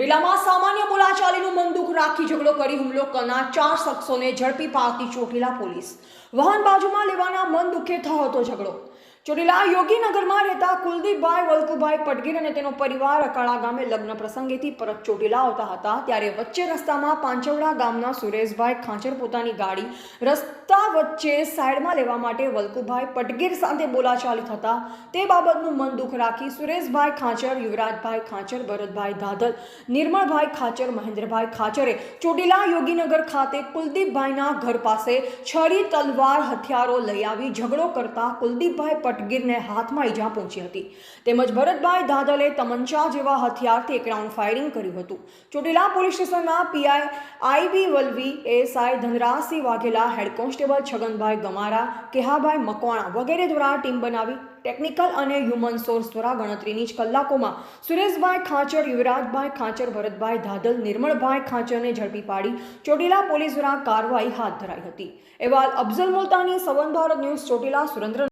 ચોટીલામાં સામાન્ય બોલાચાલીનું મન દુઃખ રાખી ઝઘડો કરી હુમલો કરનાર ચાર શખ્સોને ઝડપી પાડતી ચોટીલા પોલીસ. વાહન બાજુમાં લેવાના મન દુઃખે થયો હતો ઝઘડો. ચોટીલા યોગીનગરમાં રહેતા કુલદીપભાઈ, વલ્કુભાઈ પટગીર અને તેનો પરિવાર અકાળા ગામે લગ્ન પ્રસંગેથી પરત ચોટીલા આવતા હતા. ત્યારે વચ્ચે રસ્તામાં પાંચવડા ગામના સુરેશભાઈ ખાંચર પોતાની ગાડી રસ્તા વચ્ચે સાઈડમાં લેવા માટે વલ્કુભાઈ પટગીર સાથે બોલાચાલી થતા. તે બાબતનું મન દુઃખ રાખી સુરેશભાઈ ખાંચર, યુવરાજભાઈ ખાંચર, ભરતભાઈ ધાધલ, નિર્મળભાઈ ખાચર, મહેન્દ્રભાઈ ખાચરે ચોટીલા યોગીનગર ખાતે કુલદીપભાઈના ઘર પાસે છરી, તલવાર, હથિયારો લઈ આવી ઝઘડો કરતા કુલદીપભાઈ પટગીરને હાથમાં ઈજા પહોંચી હતી. તેમજ ભરતભાઈ ધાદલે તમંચા જેવા હથિયારથી એક રાઉન્ડ ફાયરિંગ કર્યું હતું. ચોટીલા પોલીસ સ્ટેશનના PI IB Valvi ASI Dhanrajsinh Vaghela, head constable Chhaganbhai Gamara, Kehabhai Makwana વગેરે દ્વારા ટીમ બનાવી ટેકનિકલ અને હ્યુમન સોર્સ દ્વારા ગણતરીની જ કલાકોમાં સુરેશભાઈ ખાંચર, યુવરાજભાઈ ખાંચર, ભરતભાઈ ધાદલ નિર્મળભાઈ ખાંચરને ઝડપી પાડી ચોટીલા પોલીસ દ્વારા કાર્યવાહી હાથ ધરાઈ હતી. અહેવાલ અફઝલ મુલતાની, સવન ભારત ન્યૂઝ, ચોટીલા સુરેન્દ્ર